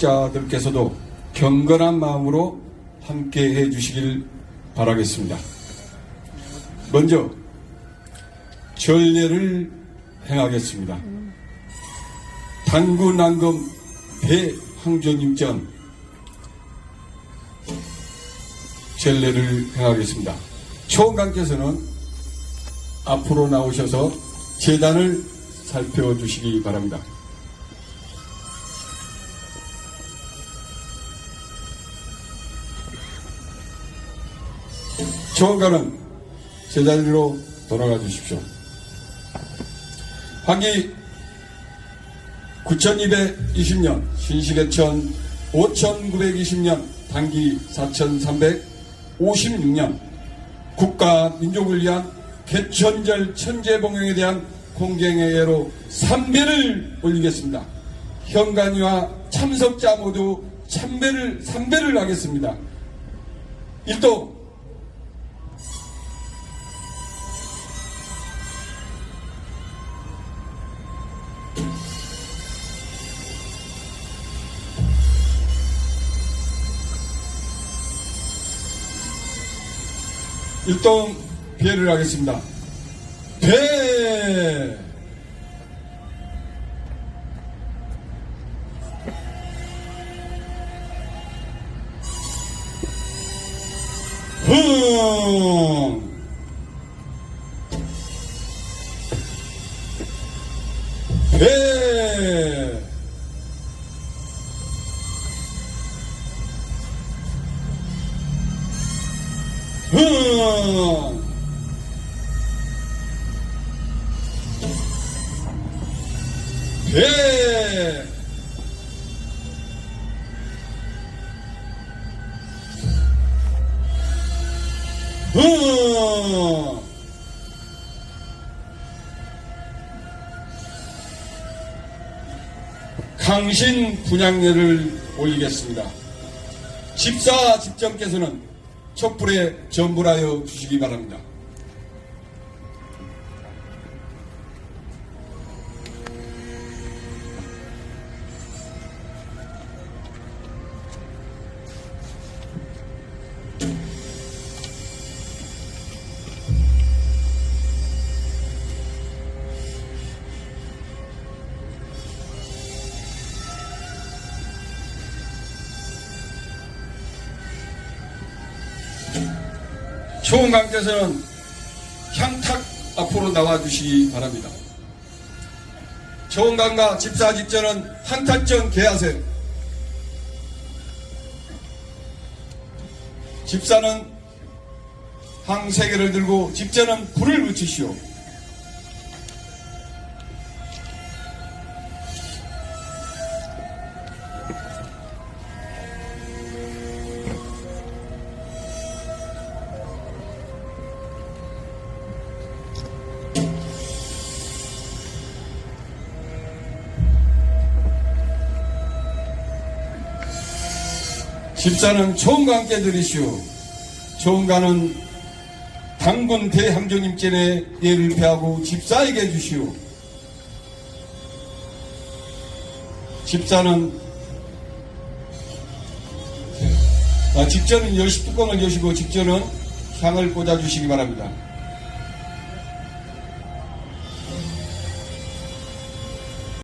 자들께서도 경건한 마음으로 함께 해 주시길 바라겠습니다. 먼저 전례를 행하겠습니다. 당구 난금 대항전임전 전례를 행하겠습니다. 초원관께서는 앞으로 나오셔서 재단을 살펴주시기 바랍니다. 초원관은 제자리로 돌아가 주십시오. 환기 9220년, 신시계천 5920년, 단기 4356년, 국가 민족을 위한 개천절 천재봉영에 대한 공경회로 3배를 올리겠습니다. 현관이와 참석자 모두 참배를, 3배를 하겠습니다. 일도 일동 배를 하겠습니다. 배! 흥! 배! 흥! 배! 흥! 강신 분양례를 올리겠습니다. 집사 집정께서는 촛불에 전불하여 주시기 바랍니다. 초원관께서는 향탁 앞으로 나와주시기 바랍니다. 초원관과 집사 직전은 향탁전 개하세요. 집사는 항세 개를 들고 집전은 불을 붙이시오. 집사는 초원과 함께 드리시오. 초원가는 당군 대항조님께의 예를 표하고 집사에게 주시오. 집사는 아, 직전은 여시 뚜껑을 여시고 직전은 향을 꽂아주시기 바랍니다.